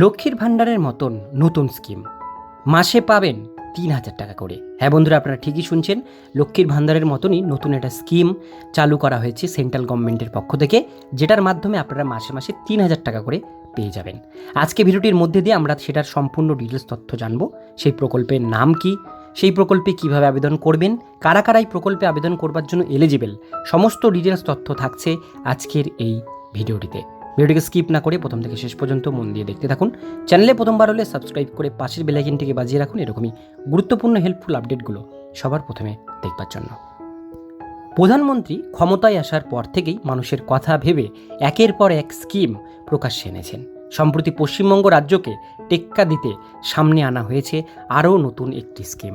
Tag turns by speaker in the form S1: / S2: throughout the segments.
S1: লক্ষ্মীর ভাণ্ডারের মতন নতুন স্কিম মাসে পাবেন তিন হাজার টাকা করে। হ্যাঁ বন্ধুরা, আপনারা ঠিকই শুনছেন, লক্ষ্মীর ভাণ্ডারের মতনই নতুন একটা স্কিম চালু করা হয়েছে সেন্ট্রাল গভর্নমেন্টের পক্ষ থেকে, যেটার মাধ্যমে আপনারা মাসে মাসে তিন হাজার টাকা করে পেয়ে যাবেন। আজকে ভিডিওটির মধ্যে দিয়ে আমরা সেটার সম্পূর্ণ ডিটেলস তথ্য জানব, সেই প্রকল্পের নাম কি, সেই প্রকল্পে কীভাবে আবেদন করবেন, কারা কারা এই প্রকল্পে আবেদন করবার জন্য এলিজিবল সমস্ত ডিটেলস তথ্য থাকছে আজকের এই ভিডিওটিতে। ভিডিওটিকে স্কিপ না করে প্রথম থেকে শেষ পর্যন্ত মন দিয়ে দেখতে থাকুন। চ্যানেলে প্রথমবার হলে সাবস্ক্রাইব করে পাশের বেলাইকিনটিকে বাজিয়ে রাখুন, এরকমই গুরুত্বপূর্ণ হেল্পফুল আপডেটগুলো সবার প্রথমে দেখবার জন্য। প্রধানমন্ত্রী ক্ষমতায় আসার পর থেকেই মানুষের কথা ভেবে একের পর এক স্কিম প্রকাশ্যে এনেছেন। সম্প্রতি পশ্চিমবঙ্গ রাজ্যকে টেক্কা দিতে সামনে আনা হয়েছে আরও নতুন একটি স্কিম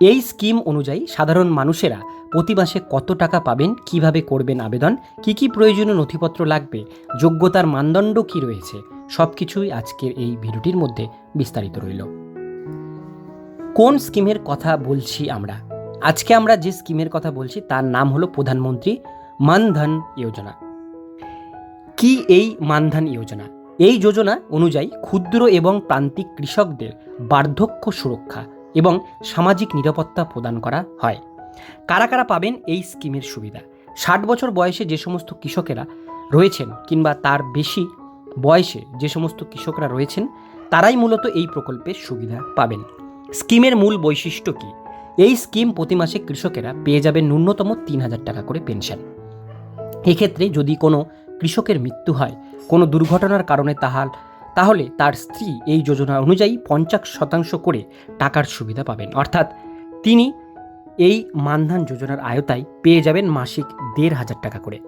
S1: এই স্কিম অনুযায়ী সাধারণ মানুষেরা প্রতি মাসে কত টাকা পাবেন, কীভাবে করবেন আবেদন, কি কি প্রয়োজনীয় নথিপত্র লাগবে, যোগ্যতার মানদণ্ড কি রয়েছে সব কিছুই আজকের এই ভিডিওটির মধ্যে বিস্তারিত রইল। কোন স্কিমের কথা বলছি আমরা? আজকে আমরা যে স্কিমের কথা বলছি তার নাম হলো প্রধানমন্ত্রী মানধন যোজনা। কি এই মানধন যোজনা? এই যোজনা অনুযায়ী ক্ষুদ্র এবং প্রান্তিক কৃষকদের বার্ধক্য সুরক্ষা এবং সামাজিক নিরাপত্তা প্রদান করা হয়। কারা কারা পাবেন এই স্কিমের সুবিধা? ষাট বছর বয়সে যে সমস্ত কৃষকেরা রয়েছেন কিংবা তার বেশি বয়সে যে সমস্ত কৃষকরা রয়েছেন, তারাই মূলত এই প্রকল্পের সুবিধা পাবেন। স্কিমের মূল বৈশিষ্ট্য কী? এই স্কিম প্রতি মাসে কৃষকেরা পেয়ে যাবেন ন্যূনতম তিন হাজার টাকা করে পেনশন। এক্ষেত্রে যদি কোনো কৃষকের মৃত্যু হয়, কোনো দুর্ঘটনার কারণে তাহার তাহলে তার স্ত্রী এই যোজনা অনুযায়ী পঞ্চাশ শতাংশ করে টাকার সুবিধা পাবেন। অর্থাৎ তিনি এই মানধান যোজনার আয়তায় পেয়ে যাবেন মাসিক দেড় হাজার টাকা করে।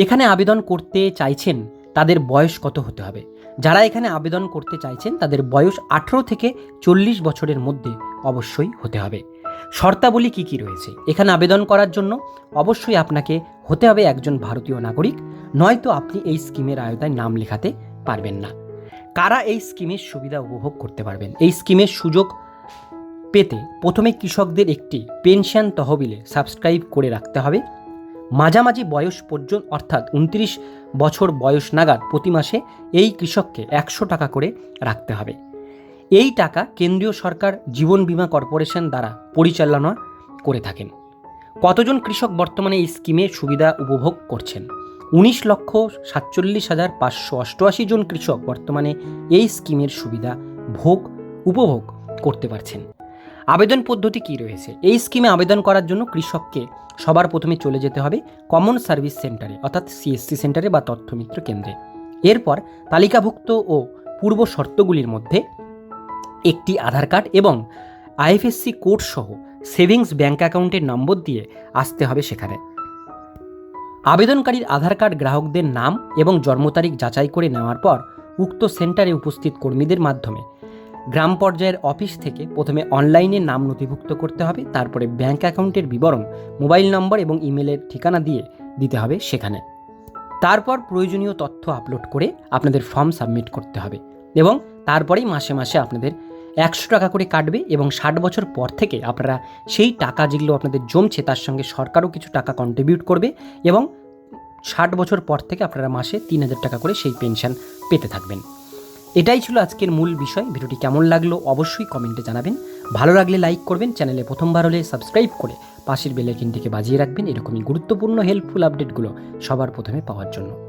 S1: এখানে আবেদন করতে চাইছেন তাদের বয়স কত হতে হবে? যারা এখানে আবেদন করতে চাইছেন তাদের বয়স আঠেরো থেকে চল্লিশ বছরের মধ্যে অবশ্যই হতে হবে। শর্তাবলী কী কী রয়েছে? এখানে আবেদন করার জন্য অবশ্যই আপনাকে হতে হবে একজন ভারতীয় নাগরিক, নয়তো আপনি এই স্কিমের আয়তায় নাম লেখাতে পারবেন না। কারা এই স্কিমের সুবিধা উপভোগ করতে পারবেন? এই স্কিমের সুযোগ পেতে প্রথমে কৃষকদের একটি পেনশন তহবিলে সাবস্ক্রাইব করে রাখতে হবে। মাঝামাঝি বয়স পর্যন্ত, অর্থাৎ উনত্রিশ বছর বয়স নাগাদ প্রতি মাসে এই কৃষককে একশো টাকা করে রাখতে হবে। এই টাকা কেন্দ্রীয় সরকার জীবন বীমা কর্পোরেশন দ্বারা পরিচালনা করে থাকেন। কতজন কৃষক বর্তমানে এই স্কিমের সুবিধা উপভোগ করছেন? উনিশ লক্ষ সাতচল্লিশ হাজার পাঁচশো অষ্টআশি জন কৃষক বর্তমানে এই স্কিমের সুবিধা ভোগ, উপভোগ করতে পারছেন। আবেদন পদ্ধতি কী রয়েছে? এই স্কিমে আবেদন করার জন্য কৃষককে সবার প্রথমে চলে যেতে হবে কমন সার্ভিস সেন্টারে, অর্থাৎ সিএসসি সেন্টারে বা তথ্যমিত্র কেন্দ্রে। এরপর তালিকাভুক্ত ও পূর্ব শর্তগুলির মধ্যে একটি আধার কার্ড এবং আইএফএসসি কোড সহ সেভিংস ব্যাঙ্ক অ্যাকাউন্টের নম্বর দিয়ে আসতে হবে সেখানে। আবেদনকারীর আধার কার্ড গ্রাহকদের নাম এবং জন্ম তারিখ যাচাই করে নেওয়ার পর উক্ত সেন্টারে উপস্থিত কর্মীদের মাধ্যমে গ্রাম পর্যায়ের অফিস থেকে প্রথমে অনলাইনে নাম নথিভুক্ত করতে হবে, তারপরে ব্যাংক অ্যাকাউন্টের বিবরণ, মোবাইল নম্বর এবং ইমেলের ঠিকানা দিয়ে দিতে হবে সেখানে। তারপর প্রয়োজনীয় তথ্য আপলোড করে আপনাদের ফর্ম সাবমিট করতে হবে এবং তারপরেই মাসে মাসে আপনাদের একশো টাকা করে কাটবে এবং ষাট বছর পর থেকে আপনারা সেই টাকা যেগুলো আপনাদের জমছে তার সঙ্গে সরকারও কিছু টাকা কন্ট্রিবিউট করবে এবং ষাট বছর পর থেকে আপনারা মাসে তিন হাজার টাকা করে সেই পেনশন পেতে থাকবেন। এটাই ছিল আজকের মূল বিষয়। ভিডিওটি কেমন লাগল অবশ্যই কমেন্টে জানাবেন। ভালো লাগলে লাইক করবেন, চ্যানেলে প্রথমবার হলে সাবস্ক্রাইব করে পাশের বেলাইকিনটিকে বাজিয়ে রাখবেন। এরকমই গুরুত্বপূর্ণ হেল্পফুল আপডেটগুলো সবার প্রথমে পাওয়ার জন্য।